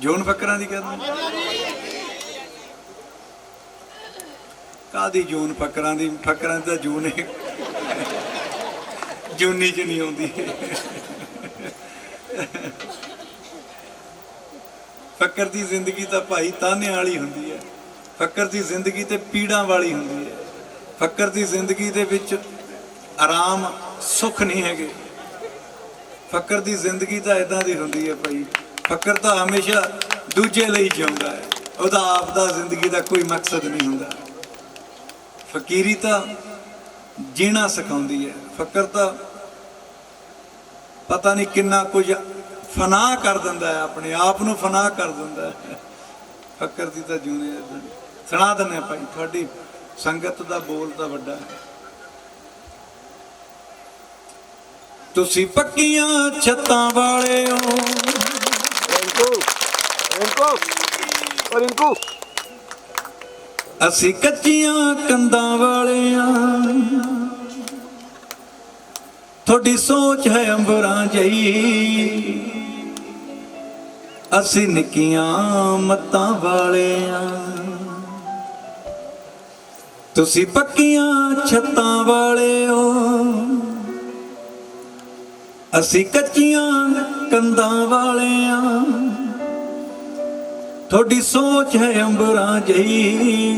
ਜੂਨ ਫੱਕਰਾਂ ਦੀ ਕਹਿੰਦੇ ਕਾਦੀ ਜੂਨ ਫੱਕਰਾਂ ਦੀ? ਫੱਕਰਾਂ ਦੀ ਤਾਂ ਜੂਨ ਹੈ ਜੂਨੀ ਚ ਨਹੀਂ ਆਉਂਦੀ। ਫੱਕਰ ਦੀ ਜ਼ਿੰਦਗੀ ਤਾਂ ਭਾਈ ਤਾਨੇ ਵਾਲੀ ਹੁੰਦੀ ਹੈ। ਫੱਕਰ ਦੀ ਜ਼ਿੰਦਗੀ ਤੇ ਪੀੜਾਂ ਵਾਲੀ ਹੁੰਦੀ ਹੈ। ਫੱਕਰ ਦੀ ਜ਼ਿੰਦਗੀ ਦੇ ਵਿੱਚ ਆਰਾਮ ਸੁੱਖ ਨਹੀਂ ਹੈਗੇ। ਫੱਕਰ ਦੀ ਜ਼ਿੰਦਗੀ ਤਾਂ ਇਦਾਂ ਦੀ ਹੁੰਦੀ ਹੈ ਭਾਈ। ਫਕਰ ਤਾਂ ਹਮੇਸ਼ਾ ਦੂਜੇ ਲਈ ਜਿਉਂਦਾ ਹੈ। ਉਹਦਾ ਆਪ ਦਾ ਜ਼ਿੰਦਗੀ ਦਾ ਕੋਈ ਮਕਸਦ ਨਹੀਂ ਹੁੰਦਾ। ਫਕੀਰੀ ਤਾਂ ਜੀਣਾ ਸਿਖਾਉਂਦੀ ਹੈ। ਫਕਰ ਤਾਂ ਪਤਾ ਨਹੀਂ ਕਿੰਨਾ ਕੁਝ ਫਨਾ ਕਰ ਦਿੰਦਾ ਹੈ। ਆਪਣੇ ਆਪ ਨੂੰ ਫਨਾ ਕਰ ਦਿੰਦਾ ਹੈ। ਫਕਰ ਦੀ ਤਾਂ ਜੂਨੇ ਸੁਣਾ ਦਿੰਦੇ ਹਾਂ ਭਾਈ, ਤੁਹਾਡੀ ਸੰਗਤ ਦਾ ਬੋਲ ਤਾਂ ਵੱਡਾ ਹੈ। ਤੁਸੀਂ ਪੱਕੀਆਂ ਛੱਤਾਂ ਵਾਲੇ ਹੋ ਰਿੰਕੂ ਰਿੰਕੂ ਰਿੰਕੂ ਅਸੀਂ ਕੱਚੀਆਂ ਕੰਧਾਂ ਵਾਲੇ ਆ ਤੁਹਾਡੀ ਸੋਚ ਹੈ ਅੰਬਰਾਂ ਜਈ। ਅਸੀਂ ਨਿੱਕੀਆਂ ਮੱਤਾਂ ਵਾਲੇ ਆ ਤੁਸੀਂ ਪੱਕੀਆਂ ਛੱਤਾਂ ਵਾਲੇ ਹੋ ਅਸੀਂ ਕੱਚੀਆਂ ਕੰਧਾਂ ਵਾਲੇ ਆ ਤੁਹਾਡੀ ਸੋਚ ਹੈ ਅੰਬਰਾਂ ਜਈ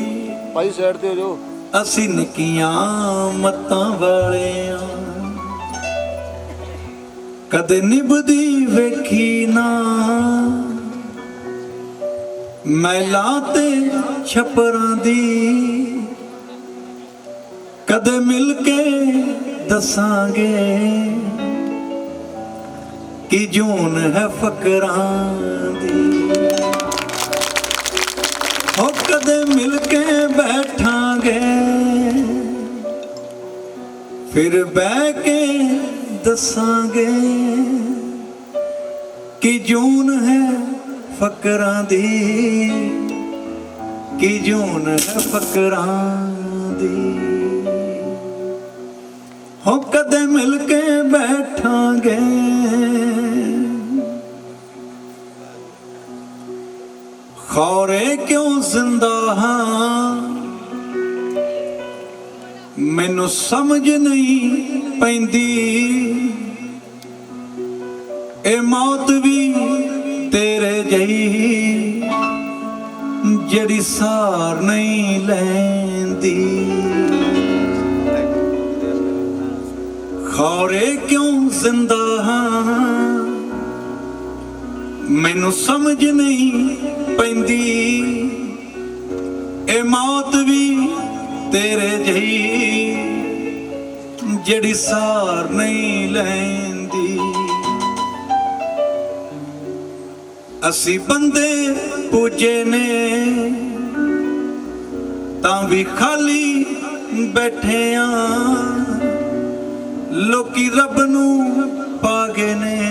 ਭਾਈ ਸਾਈਡ ਤੇ ਹੋ ਜਾਓ। ਅਸੀਂ ਨਿੱਕੀਆਂ ਮੱਤਾਂ ਵਾਲੇ ਆ ਕਦੇ ਨਿਭਦੀ ਵੇਖੀ ਨਾ। ਮੈਲਾਂ ਤੇ ਛਪਰਾਂ ਦੀ। ਕਦੇ ਮਿਲ ਕੇ ਦੱਸਾਂਗੇ ਕਿ ਜੂਨ ਹੈ ਫਕਰਾਂ ਦੀ। ਹੋ ਕਦੇ ਮਿਲ ਕੇ ਬੈਠਾਂਗੇ। ਫਿਰ ਬਹਿ ਕੇ ਦੱਸਾਂਗੇ ਕਿ ਜੂਨ ਹੈ ਫਕਰਾਂ ਦੀ, ਕਿ ਜੂਨ ਹੈ ਫਕਰਾਂ ਦੀ। ਹੋ ਕਦੇ ਮਿਲ ਕੇ ਬੈਠਾਂਗੇ। ਖੌਰੇ ਕਿਉਂ ਜ਼ਿੰਦਾ ਹਾਂ? ਮੈਨੂੰ ਸਮਝ ਨਹੀਂ ਪੈਂਦੀ। ਇਹ ਮੌਤ ਵੀ ਤੇਰੇ ਜਈ, ਜਿਹੜੀ ਸਾਰ ਨਹੀਂ ਲੈਂਦੀ। ਖੌਰੇ ਕਿਉਂ ਜ਼ਿੰਦਾ ਹਾਂ? ਮੈਨੂੰ ਸਮਝ ਨਹੀਂ ਪੈਂਦੀ। ਇਹ ਮੌਤ ਵੀ ਤੇਰੇ ਜਈ ਜਿਹੜੀ ਸਾਰ ਨਹੀਂ ਲੈਂਦੀ। ਅਸੀਂ ਬੰਦੇ ਪੂਜੇ ਨੇ, ਤਾਂ ਵੀ ਖਾਲੀ ਬੈਠੇ ਆ। ਲੋਕੀ ਰੱਬ ਨੂੰ ਪਾਗੇ ਨੇ।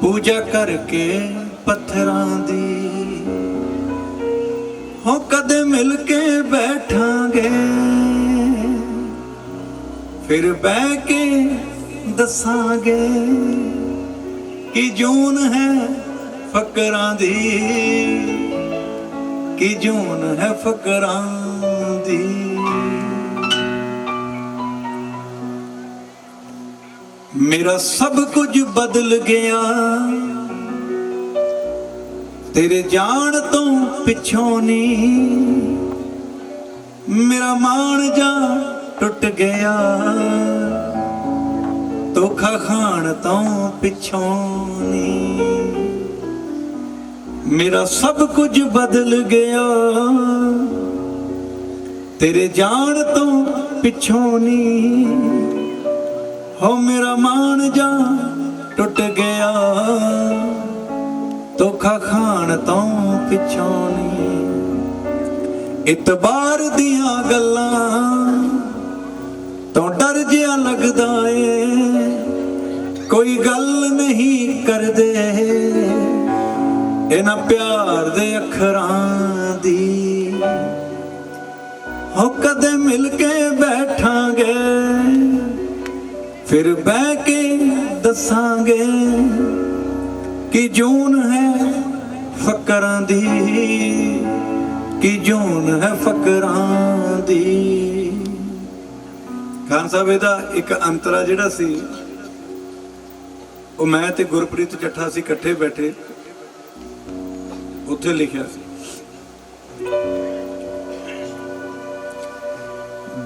ਪੂਜਾ ਕਰਕੇ ਪੱਥਰਾਂ ਦੀ। ਹੋ ਕਦੇ ਮਿਲ ਕੇ ਬੈਠਾਂਗੇ। ਫਿਰ ਬਹਿ ਕੇ ਦੱਸਾਂਗੇ ਕਿ ਜੂਨ ਹੈ ਫਕਰਾਂ ਦੀ। ਕਿ ਜੂਨ ਹੈ ਫਕਰਾਂ ਦੀ। ਮੇਰਾ ਸਭ ਕੁਝ ਬਦਲ ਗਿਆ। ਤੇਰੇ ਜਾਣ ਤੋਂ ਪਿੱਛੋਂ ਨਹੀਂ, ਮੇਰਾ ਮਾਣ ਜਾ ਟੁੱਟ ਗਿਆ। ਧੋਖਾ ਖਾਣ ਤੋਂ ਪਿੱਛੋਂ ਨਹੀਂ, ਮੇਰਾ ਸਭ ਕੁਝ ਬਦਲ ਗਿਆ। ਤੇਰੇ ਜਾਣ ਤੋਂ ਪਿੱਛੋਂ ਨਹੀਂ ਹੋ ਮੇਰਾ ਮਾਣ ਜਾ ਟੁੱਟ ਗਿਆ। ਧੋਖਾ ਖਾਣ ਤੋਂ ਪਿੱਛੋਂ ਨਹੀਂ। ਇਤਬਾਰ ਦੀਆਂ ਗੱਲਾਂ ਤੋਂ ਡਰ ਜਿਹਾ ਲੱਗਦਾ ਏ। ਕੋਈ ਗੱਲ ਨਹੀਂ ਕਰਦੇ ਇਹਨਾਂ ਪਿਆਰ ਦੇ ਅੱਖਰਾਂ ਦੀ। ਹੋ ਕਦੇ ਮਿਲ ਕੇ ਬੈਠਾਂਗੇ। ਫਿਰ ਬਹਿ ਕੇ ਦੱਸਾਂਗੇ ਕਿ ਜੂਨ ਹੈ ਫਕਰਾਂ ਦੀ, ਕਿ ਜੂਨ ਹੈ ਫਕਰਾਂ ਦੀ। ਖਾਨ ਸਾਹਿਬ, ਇਹਦਾ ਇੱਕ ਅੰਤਰਾ ਜਿਹੜਾ ਸੀ, ਉਹ ਮੈਂ ਤੇ ਗੁਰਪ੍ਰੀਤ ਜੱਠਾ ਸੀ ਇਕੱਠੇ ਬੈਠੇ, ਉੱਥੇ ਲਿਖਿਆ ਸੀ।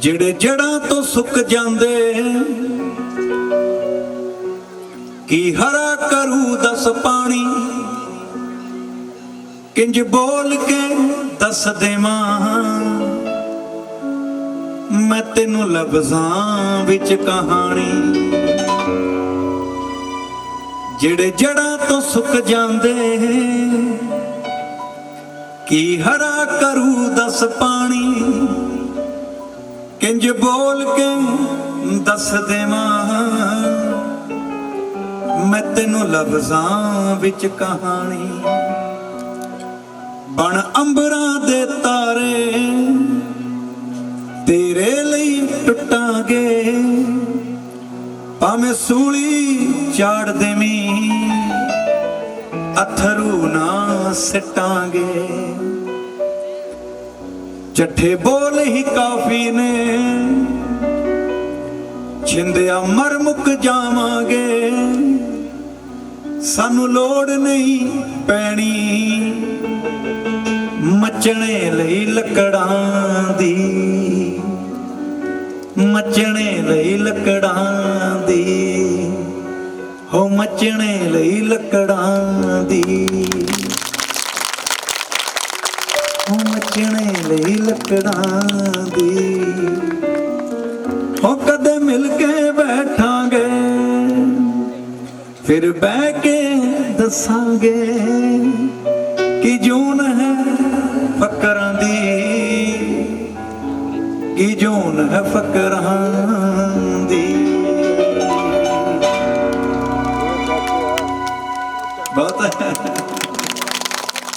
ਜਿਹੜੇ ਜੜਾਂ ਤੋਂ ਸੁੱਕ ਜਾਂਦੇ ਕੀ ਹਰਾ ਕਰੂ ਦਸ ਪਾਣੀ? ਕਿੰਜ ਬੋਲ ਕੇ ਦੱਸ ਦੇਵਾਂ? ਮੈਂ ਤੈਨੂੰ ਲਫ਼ਜ਼ਾਂ ਵਿੱਚ ਕਹਾਣੀ। ਜਿਹੜੇ ਜੜਾਂ ਤੋਂ ਸੁੱਕ ਜਾਂਦੇ, ਕੀ ਹਰਾ ਕਰੂ ਦਸ ਪਾਣੀ? ਕਿੰਜ ਬੋਲ ਕੇ ਦੱਸ ਦੇਵਾਂ? ਮੈਂ ਤੈਨੂੰ ਲਫ਼ਜ਼ਾਂ ਵਿੱਚ ਕਹਾਣੀ। ਬਣ ਅੰਬਰਾਂ ਦੇ ਤਾਰੇ, ਤੇਰੇ ਲਈ ਟੁੱਟਾਂਗੇ। ਭਾਵੇਂ ਸੂਲੀ ਝਾੜ ਦੇਵੀਂ, ਅਥਰੂ ਨਾ ਸਿਟਾਂਗੇ। ਚੱਠੇ ਬੋਲ ਹੀ ਕਾਫੀ ਨੇ, ਛਿੰਦਿਆ ਮਰ ਮੁੱਕ ਜਾਵਾਂਗੇ। ਸਾਨੂੰ ਲੋੜ ਨਹੀਂ ਪੈਣੀ ਮਚਣੇ ਲਈ ਲੱਕੜਾਂ ਦੀ। ਮਚਣੇ ਲਈ ਲੱਕੜਾਂ ਦੀ। ਹੋ ਮਚਣੇ ਲਈ ਲੱਕੜਾਂ ਦੀ। ਹੋ ਮੱਚਣੇ ਲਈ ਲੱਕੜਾਂ ਦੀ। ਹੋ ਕਦੇ ਮਿਲ ਕੇ ਬੈਠ ਫਿਰ ਬਹਿ ਕੇ ਦੱਸਾਂਗੇ ਕਿ ਜੂਨ ਹੈ ਫਕਰਾਂ ਦੀ ਕਿ ਜੂਨ ਹੈ ਫਕਰਾਂ